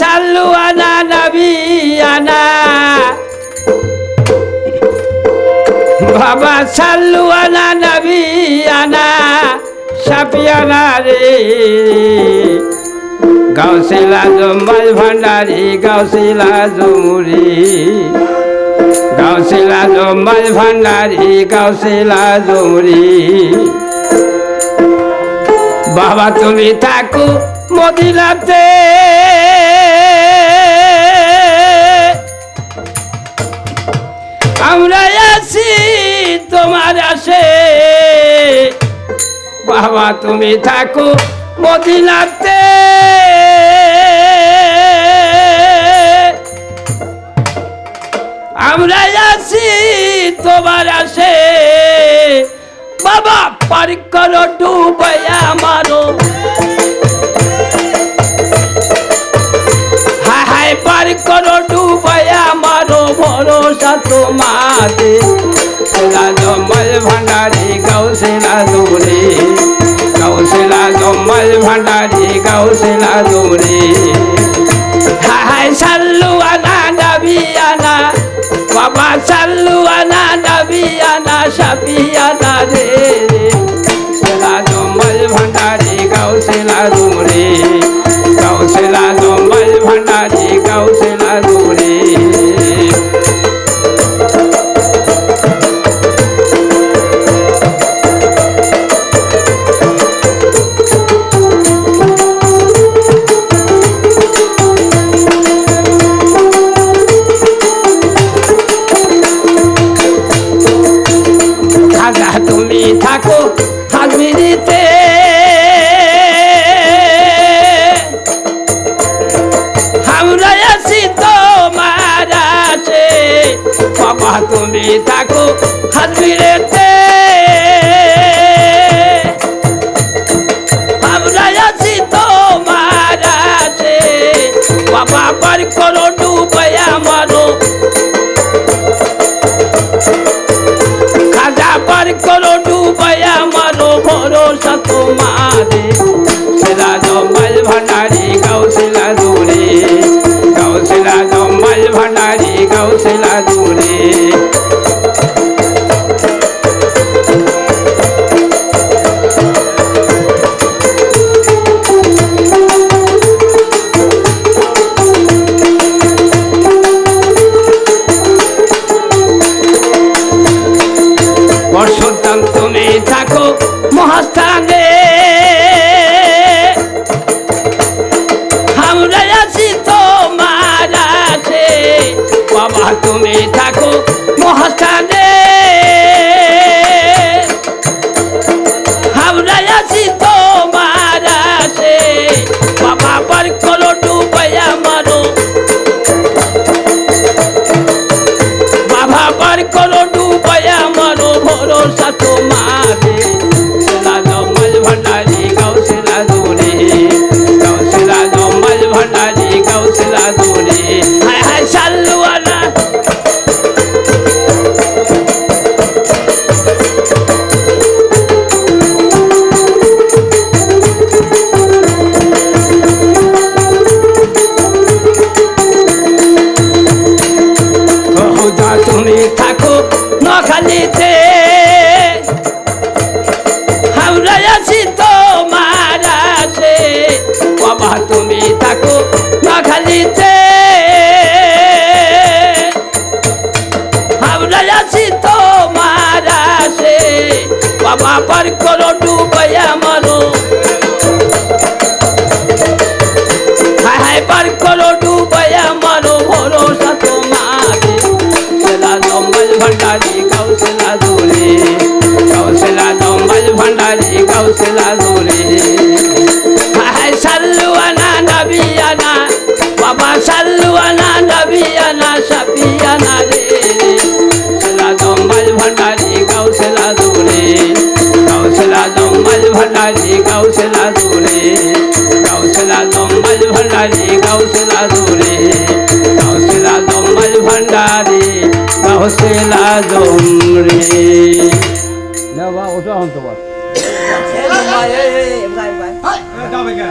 সাল্লু আনা নাবি আনা বাবা সাল্লু আনা নাবি আনা সাপিয়ানা রে। গাউসিলা জম্বাল ভান্ডারি, গাউসিলা জমুরি। গাউসিলা জম্বাল ভান্ডারি, গাউসিলা জমুরি। বাবা তুমি থাকো মদিনাতে। আমরা আছি তোমার আসে। বাবা, তুমি থাকো মদিনাতে। আমরা আছি তোমার আসে। বাবা, পার করো ডুবাইয়া মারো। ভরসা তোমাতে। সেরা জমল ভান্ডারি কৌশিলা দৌড়ে। কৌশিলা জমল ভান্ডারি কৌশিলা দৌড়ে। হাই সাল্লু আনা নবী আনা, বাবা সাল্লু আনা নবী আনা, সাপি আনা রে। তুমি থাকো হাজমিরেতে আমরা আছি তোমার আছে। বাবা পার করো ডুবাই আমারও খাজা পার করো ডুবাইয়া মারো। ভরসা তোমারে বর্ষোত্তম তুমি থাকো মহাস্থানে। তুমি থাকো, মহাস্থানে। আমরা আছি তোমার আছে বাবা পার করো ডুবাইয়া মারো বাবা পার করো ডুবাইয়া মারো ভরসা তোমারে তুমি থাকো নখালিতে আমরা আছি তোমার আছে বাবা পার করো ডুবাইয়া মারো ভরসা ভান্ডারি গাউসেলা দূরে। গাউসেলা জম্বল ভান্ডারি গাউসেলা সাল্লুয়ানা নবিয়ানা সাপিয়ানা রে। সেলা জম্বল ভান্ডারি গাউসেলা দূরে গাউসেলা জম্বল ভান্ডারি গাউসেলা দূরে গাউসেলা জম্বল ভান্ডারি গাউসেলা দূরে গাউসেলা জম্বল ভান্ডারি গাউসেলা জমরে যাবা ওটা এই, এই, এই, ভাই, ভাই। যাবে কে